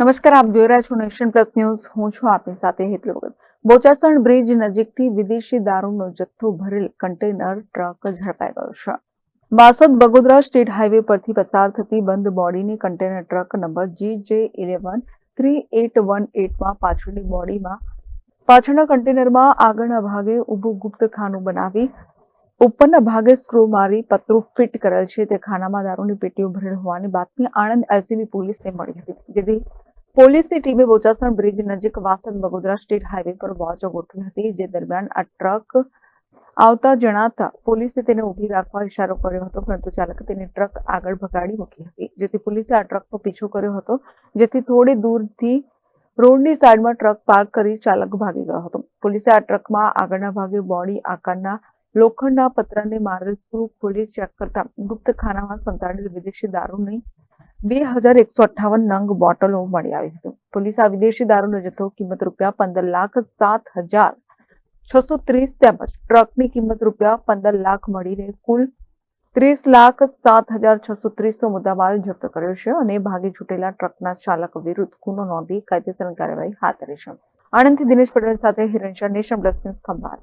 નમસ્કાર, આપ જોઈ રહ્યા છો નેશન પ્લસ ન્યૂઝ. હું છું આપની સાથે હેતલ વગર બોચાસણ બ્રિજ નજીકથી વિદેશી દારૂનો જથ્થો ભરેલ કન્ટેનર ટ્રક ઝડપાઈ ગયો છે. બાસદ બગોદરા સ્ટેટ હાઈવે પરથી પસાર થતી બંધ બોડીની container truck number G J eleven three eight one એટમાં પાછળની બોડીમાં, પાછળના કન્ટેનરમાં આગળના ભાગે ઊભું ગુપ્ત ખાનું બનાવી, ઉપરના ભાગે સ્ક્રૂ મારી પતરું ફિટ કરેલ છે. તે ખાનામાં દારૂની પેટીઓ ભરેલ હોવાની બાતમી આણંદ એલસીબી પોલીસને મળી હતી. જેથી પોલીસની ટીમે બોચાસણ બ્રિજ નજીક વાસણ બગોદરા સ્ટેટ હાઈવે પર વોચ ગોઠવી હતી, જે દરમિયાન આ ટ્રક આવતા જણાતા પોલીસે તેને ઊભી રાખવા ઇશારો કર્યો હતો, પરંતુ ચાલકે તેની ટ્રક આગળ ભગાડી મૂકી હતી, જેથી પોલીસે આ ટ્રકનો પીછો કર્યો હતો, જેથી થોડી દૂરથી રોડની સાઈડમાં ટ્રક પાર્ક કરી ચાલક ભાગી ગયો હતો. પોલીસે આ ટ્રકમાં આગળના ભાગે બોડી આકારના લોખંડના પતરાને મારેલ સ્ક્રૂ ખોલી ચેક કરતા ગુપ્ત ખાનામાં સંતાડેલ વિદેશી દારૂની બે હજાર એકસો અઠ્ઠાવન નંગ બોટલો મળી આવી હતી. પોલીસે આ વિદેશી દારૂનો જથ્થો કિંમત રૂપિયા પંદર લાખ સાત હજાર છસો ત્રીસ તેમજ ટ્રકની કિંમત રૂપિયા પંદર લાખ મળીને કુલ ત્રીસ લાખ સાત હજાર છસો ત્રીસનો મુદ્દામાલ જપ્ત કર્યો છે અને ભાગી છૂટેલા ટ્રકના ચાલક વિરુદ્ધ ગુનો નોંધી કાયદેસરની કાર્યવાહી હાથ ધરી છે. આણંદથી દિનેશ પટેલ સાથે Hiren Nation Plus News Khambhat.